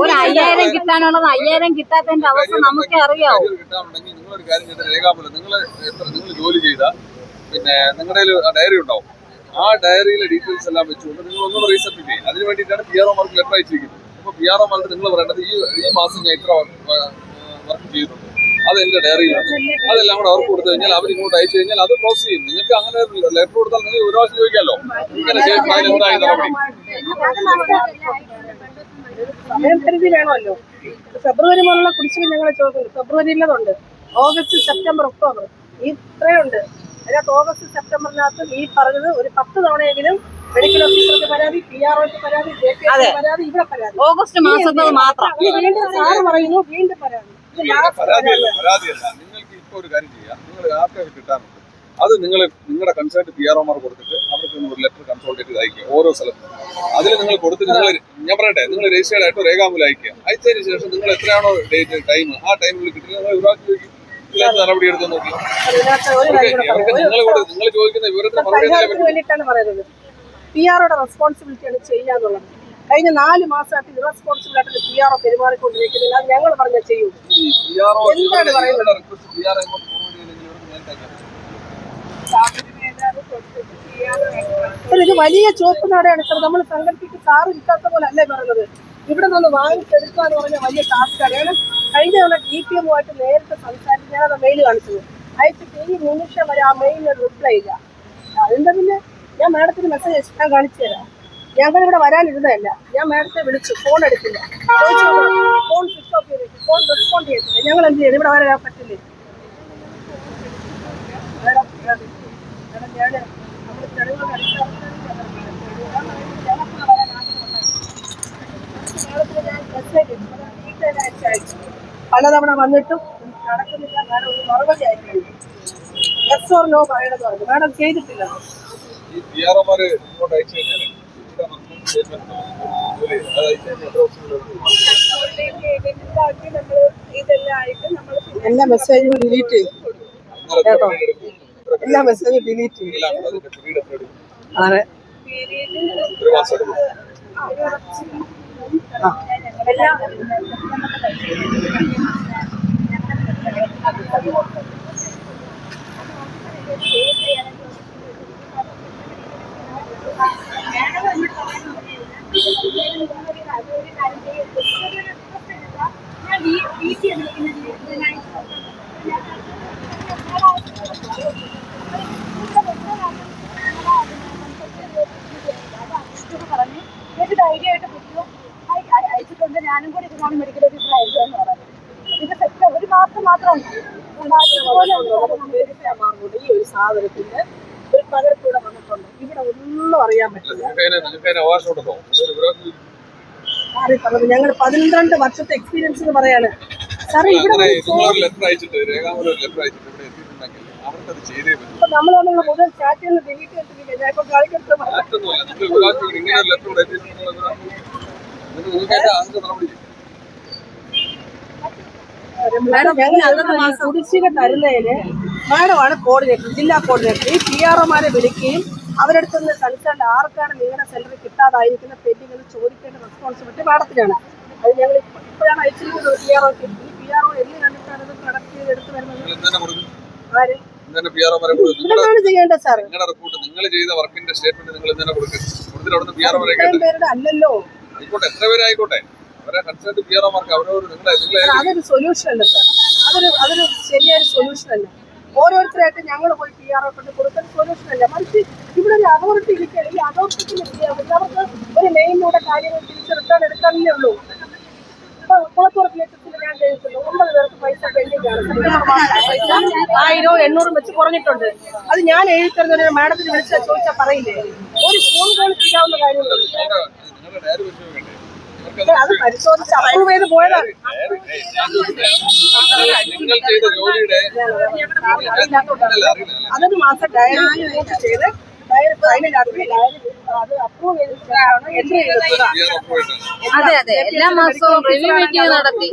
ഒരു അയ്യായിരം കിട്ടാനുള്ളത് അയ്യായിരം കിട്ടാത്തതിന്റെ അവസ്ഥ നമുക്കേ അറിയാവൂ. നിങ്ങളൊരു കാര്യം ചെയ്ത രേഖാമൂലം നിങ്ങൾ എത്ര നിങ്ങൾ ജോലി ചെയ്ത പിന്നെ നിങ്ങളുടെ ഡയറി ഉണ്ടാവും. ആ ഡയറിയിലെ ഡീറ്റെയിൽസ് എല്ലാം വെച്ചുകൊണ്ട് നിങ്ങൾ ഒന്നും റീസെറ്റ് ചെയ്യും. അതിന് വേണ്ടിയിട്ടാണ് P R O mark letter അയച്ചിരിക്കുന്നത്. അപ്പോൾ പി ആർ ഒ മാർക്ക് നിങ്ങൾ പറയേണ്ടത് ഈ ഈ മാസം ഞാൻ ഇത്ര വർക്ക് ചെയ്തിട്ടുണ്ട് അത് എന്റെ ഡയറിയിലുണ്ട്. അതെല്ലാം കൂടെ അവർക്ക് കൊടുത്തു കഴിഞ്ഞാൽ അവർ ഇങ്ങോട്ട് അയച്ചു കഴിഞ്ഞാൽ അത് ക്ലോസ് ചെയ്യും നിങ്ങൾക്ക് അങ്ങനെ ലെറ്റർ കൊടുത്താൽ നിങ്ങൾ ഒരു പ്രാവശ്യം ചോദിക്കാമല്ലോ. ഇങ്ങനെ അതിനെന്തായി നടപടി സമയപരിധി വേണമല്ലോ. ഫെബ്രുവരി മുതലുള്ള കുടിശ്ശിക ഞങ്ങൾ ചോദിക്കുന്നു. ഫെബ്രുവരിയിലതുണ്ട്. August September October. ഇത്രയുണ്ട്. അതിനകത്ത് ഓഗസ്റ്റ് സെപ്റ്റംബറിനകത്ത് ഈ പറഞ്ഞത് ഒരു പത്ത് തവണയെങ്കിലും മെഡിക്കൽ ഓഫീസർക്ക് പരാതി പി ആർ ഒക്ക് പരാതി പരാതി ഇവിടെ പരാതി. ഓഗസ്റ്റ് മാസത്തിൽ മാത്രം. വീണ്ടും സാറ് പറയുന്നു വീണ്ടും പരാതി. പരാതിയല്ല നിങ്ങൾക്ക് ഇപ്പൊ ഒരു കാര്യം ചെയ്യാം. നിങ്ങൾ ആർക്കൊക്കെ കിട്ടാനുണ്ട് അത് നിങ്ങൾ നിങ്ങളുടെ കൺസേർട്ട് പി ആർ ഒമാർ കൊടുത്തിട്ട് അവർക്ക് ഒരു ലെറ്റർ കൺസോൾട്ടേറ്റ് അയക്കുക ഓരോ സ്ഥലത്തും. അതിൽ നിങ്ങൾ കൊടുത്ത് നിങ്ങൾ ഞാൻ പറയട്ടെ നിങ്ങൾ രജിസ്റ്റേർഡ് ആയിട്ട് രേഖാമൂലം അയക്കുക. അയച്ചതിന് ശേഷം നിങ്ങൾ എത്രയാണോ ഡേറ്റ് ടൈം ആ ടൈമിൽ കിട്ടുന്നത് നിങ്ങൾ വിവാഹം ചോദിക്കും. ഇതിനകത്ത് നടപടി എടുത്തു നോക്കി. അവർക്ക് നിങ്ങൾ നിങ്ങൾ ചോദിക്കുന്ന വിവരത്തിന് മറുപടി പറയുന്നത്. പി ആറോടെ റെസ്പോൺസിബിലിറ്റിയാണ് ചെയ്യാന്നുള്ളത്. കഴിഞ്ഞ നാല് മാസമായിട്ട് ഇറസ്പോൺസിബിൾ ആയിട്ട് പി ആർ ഒ പെരുമാറിക്കൊണ്ടിരിക്കുന്നില്ല. അത് ഞങ്ങൾ പറഞ്ഞ ചെയ്യൂ. എന്താണ് പറയുന്നത്? ഇത് വലിയ ചുവപ്പ് നാടാണ് സാർ. നമ്മൾ സംഘടിപ്പിച്ച് സാറ് ഇല്ലാത്ത പോലെ അല്ലേ പറയുന്നത്. ഇവിടെ നിന്ന് വാങ്ങിച്ചെടുക്കുക എന്ന് പറഞ്ഞ വലിയ ടാസ്ക്കാണ്. ഞാൻ കഴിഞ്ഞ തവണ ഡി പി എമ്മുമായിട്ട് നേരിട്ട് സംസാരിച്ച് ഞാനത് മെയിൽ കാണിച്ചത് അയച്ചിട്ട് ഈ നിമിഷം വരെ ആ മെയിലിന് റിപ്ലൈ ഇല്ല. അതിന്റെ പിന്നെ? ഞാൻ മാഡത്തിന് മെസ്സേജ് അയച്ചിട്ട് ഞാൻ കാണിച്ചു തരാം. ഞങ്ങൾ ഇവിടെ വരാനിരുന്നതല്ല. ഞാൻ മാഡത്തെ വിളിച്ചു. ഫോൺ എടുത്തില്ല. ഫോൺ സ്വിച്ച് ഓഫ് ചെയ്തിട്ട്. ഫോൺ റെസ്പോണ്ട് ചെയ്തിട്ടില്ല ഞങ്ങൾ എന്ത് ചെയ്തു ഇവിടെ വരാൻ പറ്റില്ലേ? പലതവണ വന്നിട്ടും നടക്കുന്നില്ല. മാഡം ഒരു മറുപടി അയക്കുന്നു എസ് ഓർ നോ പറയണമെന്ന് മാഡം ചെയ്തിട്ടില്ല. എല്ലാ മെസ്സേജും ഡിലീറ്റ് ചെയ്യും കേട്ടോ? എല്ലാ മെസ്സേജും ഡിലീറ്റ് ചെയ്യും എല്ലാം കൂടെ അതിന്റെ period എത്ര എടുക്കും? അതെ ഒരു മാസം എടുക്കും ഞാനും കൂടി ഇത് ഒരു മാസം മാത്രം ഈ ഒരു സാധനത്തിന് ഒരു വന്നിട്ടുണ്ട് ഇവിടെ ഒന്നും അറിയാൻ പറ്റില്ല. ഞങ്ങൾ പന്ത്രണ്ട് വർഷത്തെ എക്സ്പീരിയൻസ് എന്ന് പറയാണ്. സാറേ ഇവിടെ നമ്മൾ തമ്മിലുള്ള ഡിലീറ്റ് ചെയ്തിട്ടില്ല ഞാൻ ഇപ്പൊ കാണിക്കട്ടെ മാഡം ഞങ്ങൾ കുടിശ്ശിക തരുന്നതിന് മാഡമാണ് കോർഡിനേറ്റർ ജില്ലാ കോർഡിനേറ്റർ ഈ പി ആർഒമാരെ വിളിക്കുകയും അവരടുത്ത് നിന്ന് കൺസേൺ ആർക്കാണ് നിങ്ങളുടെ സാലറി കിട്ടാതായിരിക്കുന്ന പെൻഡിംഗ് എന്ന് ചോദിക്കേണ്ട റെസ്പോൺസിബിലിറ്റി മാഡത്തിനാണ്. അത് ഞങ്ങൾ ഇപ്പ- ഇപ്പോഴാണ് അയച്ചിരിക്കുന്നത് പി ആർ ഒക്കെ ഈ പി ആർ ഒ എന്ന് കണ്ടിട്ടാണ് ഇത് കണക്ട് ചെയ്ത് എടുത്ത് വരുന്നത്? നിങ്ങൾ ആര്? നിങ്ങൾ നിങ്ങൾ അല്ലല്ലോ. ആയിക്കോട്ടെ എത്ര പേരായിക്കോട്ടെ? അവരെ കൺസേർട്ട് പി ആർ ഒമാർക്ക് അവരവർ നിങ്ങളെ നിങ്ങളെ സാർ, അതൊരു സൊല്യൂഷൻ അല്ല സാർ അതൊരു അതൊരു ശരിയായ സൊല്യൂഷൻ അല്ല. ഓരോരുത്തരായിട്ട് ഞങ്ങൾ പോയി പി ആർ ഒ കൊണ്ട് കൊടുക്കുന്ന സൊല്യൂഷൻ അല്ല. മറിച്ച് ഇവിടെ ഒരു അതോറിറ്റി ഇരിക്കുകയാണ് ഈ അതോറിറ്റിക്ക് അവർക്ക് ഒരു മെയിനിലൂടെ കാര്യങ്ങൾ തിരിച്ച് റിട്ടേൺ എടുക്കാനേ ഉള്ളൂ. ഇപ്പൊ കുളത്തൂർ പ്ലേറ്റസിൽ ഞാൻ കേൾക്കുന്നു. ഒമ്പത് പേർക്ക് പൈസ പെൻഡിംഗ് ആണ് പൈസ ആയിരോ എണ്ണൂറും വെച്ച് കുറഞ്ഞിട്ടുണ്ട്. അത് ഞാൻ എഴുതി തരുന്ന മാഡത്തിന് വിളിച്ചാൽ ചോദിച്ചാൽ പറയില്ലേ? ഒരു ഫോൺ കോൾ ചെയ്യാവുന്ന കാര്യങ്ങളുണ്ട് അത് പരിശോധിച്ച് അപ്രൂവ് ചെയ്ത് പോയതാണ്. അതൊരു മാസം ഡയറി നോട്ട് ചെയ്ത് അത് അതെ എല്ലാ മാസവും റിവ്യൂ മീറ്റിംഗ് നടത്തി